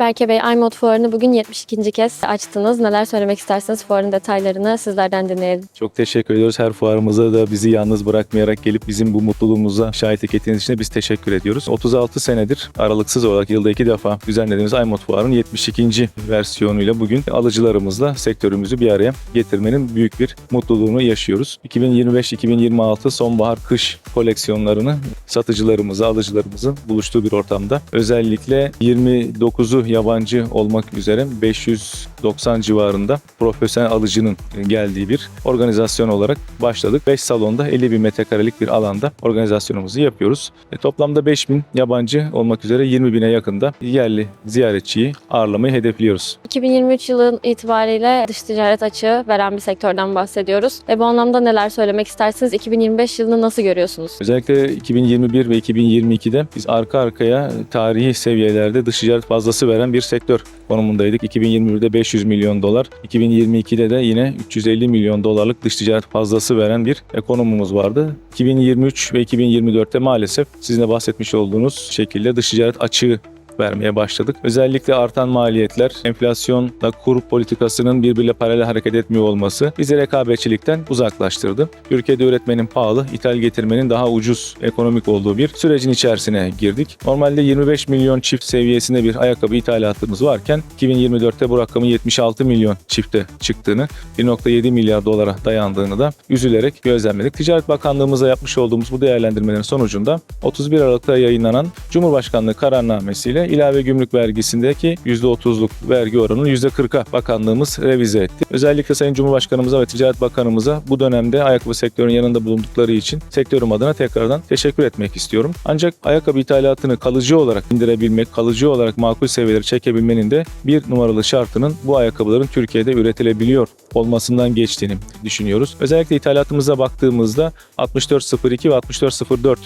Berke Bey, iMod Fuarı'nı bugün 72. kez açtınız. Neler söylemek isterseniz fuarın detaylarını sizlerden dinleyelim. Çok teşekkür ediyoruz. Her fuarımıza da bizi yalnız bırakmayarak gelip bizim bu mutluluğumuza şahitlik ettiğiniz için de biz teşekkür ediyoruz. 36 senedir aralıksız olarak yılda iki defa düzenlediğimiz iMod Fuarı'nın 72. versiyonuyla bugün alıcılarımızla sektörümüzü bir araya getirmenin büyük bir mutluluğunu yaşıyoruz. 2025-2026 sonbahar kış koleksiyonlarını satıcılarımızı, alıcılarımızın buluştuğu bir ortamda özellikle 29'u yabancı olmak üzere 590 civarında profesyonel alıcının geldiği bir organizasyon olarak başladık. 5 salonda 50 bin metrekarelik bir alanda organizasyonumuzu yapıyoruz. E, toplamda 5 bin yabancı olmak üzere 20 bine yakında yerli ziyaretçiyi ağırlamayı hedefliyoruz. 2023 yılın itibariyle dış ticaret açığı veren bir sektörden bahsediyoruz. Ve bu anlamda neler söylemek istersiniz? 2025 yılını nasıl görüyorsunuz? Özellikle 2021 ve 2022'de biz arka arkaya tarihi seviyelerde dış ticaret fazlası veren bir sektör konumundaydık. 2021'de 500 milyon dolar, 2022'de de yine 350 milyon dolarlık dış ticaret fazlası veren bir ekonomimiz vardı. 2023 ve 2024'te maalesef sizin de bahsetmiş olduğunuz şekilde dış ticaret açığı vermeye başladık. Özellikle artan maliyetler, enflasyonla kur politikasının birbiriyle paralel hareket etmiyor olması bizi rekabetçilikten uzaklaştırdı. Türkiye'de üretmenin pahalı, ithal getirmenin daha ucuz ekonomik olduğu bir sürecin içerisine girdik. Normalde 25 milyon çift seviyesinde bir ayakkabı ithalatımız varken 2024'te bu rakamın 76 milyon çifte çıktığını, 1.7 milyar dolara dayandığını da üzülerek gözlemledik. Ticaret Bakanlığımıza yapmış olduğumuz bu değerlendirmelerin sonucunda 31 Aralık'ta yayınlanan Cumhurbaşkanlığı kararnamesiyle ilave gümrük vergisindeki %30'luk vergi oranını %40'a bakanlığımız revize etti. Özellikle Sayın Cumhurbaşkanımıza ve Ticaret Bakanımıza bu dönemde ayakkabı sektörünün yanında bulundukları için sektörüm adına tekrardan teşekkür etmek istiyorum. Ancak ayakkabı ithalatını kalıcı olarak indirebilmek, kalıcı olarak makul seviyeleri çekebilmenin de bir numaralı şartının bu ayakkabıların Türkiye'de üretilebiliyor olmasından geçtiğini düşünüyoruz. Özellikle ithalatımıza baktığımızda 6402 ve 6404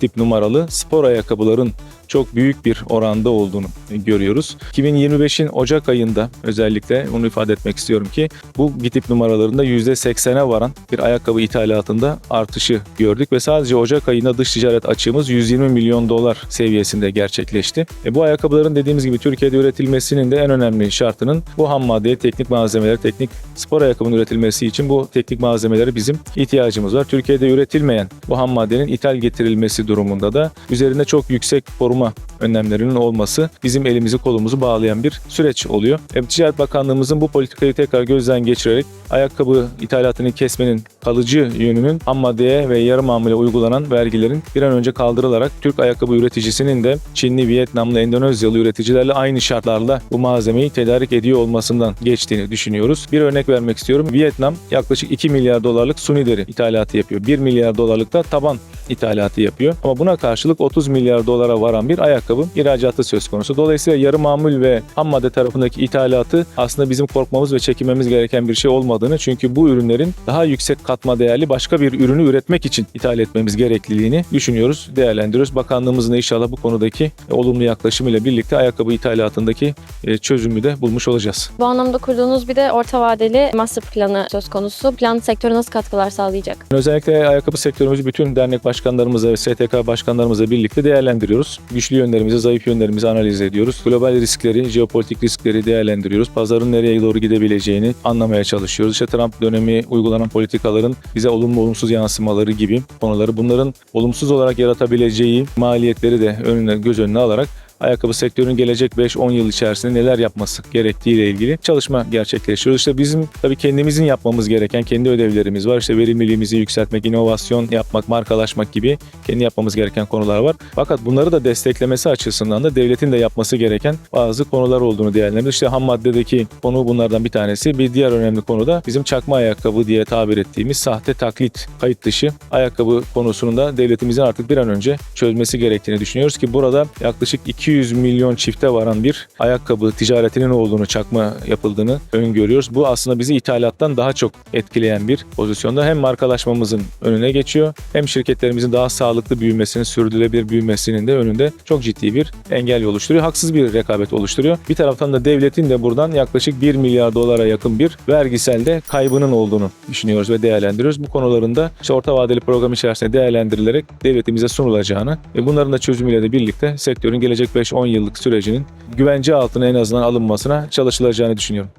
tip numaralı spor ayakkabıların çok büyük bir oranda olduğunu görüyoruz. 2025'in Ocak ayında özellikle onu ifade etmek istiyorum ki bu tip numaralarında %80'e varan bir ayakkabı ithalatında artışı gördük ve sadece Ocak ayında dış ticaret açığımız 120 milyon dolar seviyesinde gerçekleşti. E bu ayakkabıların dediğimiz gibi Türkiye'de üretilmesinin de en önemli şartının bu ham maddeye teknik malzemeler, teknik spor ayakkabının üretilmesi için bu teknik malzemeleri bizim ihtiyacımız var. Türkiye'de üretilmeyen bu ham maddenin ithal getirilmesi durumunda da üzerinde çok yüksek koruma önlemlerinin olması bizim elimizi kolumuzu bağlayan bir süreç oluyor. E, Ticaret Bakanlığımızın bu politikayı tekrar gözden geçirerek ayakkabı ithalatını kesmenin kalıcı yönünün ham maddeye ve yarı mamule uygulanan vergilerin bir an önce kaldırılarak Türk ayakkabı üreticisinin de Çinli, Vietnamlı, Endonezyalı üreticilerle aynı şartlarla bu malzemeyi tedarik ediyor olmasından geçtiğini düşünüyoruz. Bir örnek vermek istiyorum. Vietnam yaklaşık 2 milyar dolarlık suni deri ithalatı yapıyor. 1 milyar dolarlık da taban ithalatı yapıyor. Ama buna karşılık 30 milyar dolara varan bir ayakkabı ihracatı söz konusu. Dolayısıyla yarı mamul ve ham madde tarafındaki ithalatı aslında bizim korkmamız ve çekinmemiz gereken bir şey olmadığını çünkü bu ürünlerin daha yüksek katma değerli başka bir ürünü üretmek için ithal etmemiz gerekliliğini düşünüyoruz, değerlendiriyoruz. Bakanlığımızın inşallah bu konudaki olumlu yaklaşımıyla birlikte ayakkabı ithalatındaki e, çözümü de bulmuş olacağız. Bu anlamda kurduğunuz bir de orta vadeli master planı söz konusu. Plan sektöre nasıl katkılar sağlayacak? Özellikle ayakkabı sektörümüzü bütün dernek başkanlarımızla ve STK başkanlarımızla birlikte değerlendiriyoruz. Güçlü yönlerimizi, zayıf yönlerimizi analiz ediyoruz. Global riskleri, jeopolitik riskleri değerlendiriyoruz. Pazarın nereye doğru gidebileceğini anlamaya çalışıyoruz. İşte Trump dönemi uygulanan politikaların bize olumlu olumsuz yansımaları gibi konuları bunların olumsuz olarak yaratabileceği maliyetleri de önüne göz önüne alarak ayakkabı sektörünün gelecek 5-10 yıl içerisinde neler yapması gerektiğiyle ilgili çalışma gerçekleştiriyoruz. İşte bizim tabii kendimizin yapmamız gereken kendi ödevlerimiz var. İşte verimliliğimizi yükseltmek, inovasyon yapmak, markalaşmak gibi kendi yapmamız gereken konular var. Fakat bunları da desteklemesi açısından da devletin de yapması gereken bazı konular olduğunu değerlendiriyoruz. İşte ham maddedeki konu bunlardan bir tanesi. Bir diğer önemli konu da bizim çakma ayakkabı diye tabir ettiğimiz sahte taklit, kayıt dışı ayakkabı konusunun da devletimizin artık bir an önce çözmesi gerektiğini düşünüyoruz ki burada yaklaşık 200 milyon çifte varan bir ayakkabı ticaretinin olduğunu, çakma yapıldığını öngörüyoruz. Bu aslında bizi ithalattan daha çok etkileyen bir pozisyonda. Hem markalaşmamızın önüne geçiyor hem şirketlerimizin daha sağlıklı büyümesinin, sürdürülebilir büyümesinin de önünde çok ciddi bir engel oluşturuyor. Haksız bir rekabet oluşturuyor. Bir taraftan da devletin de buradan yaklaşık 1 milyar dolara yakın bir vergisel de kaybının olduğunu düşünüyoruz ve değerlendiriyoruz. Bu konularında işte orta vadeli program içerisinde değerlendirilerek devletimize sunulacağını ve bunların da çözümüyle de birlikte sektörün gelecek 5-10 yıllık sürecinin güvence altına en azından alınmasına çalışılacağını düşünüyorum.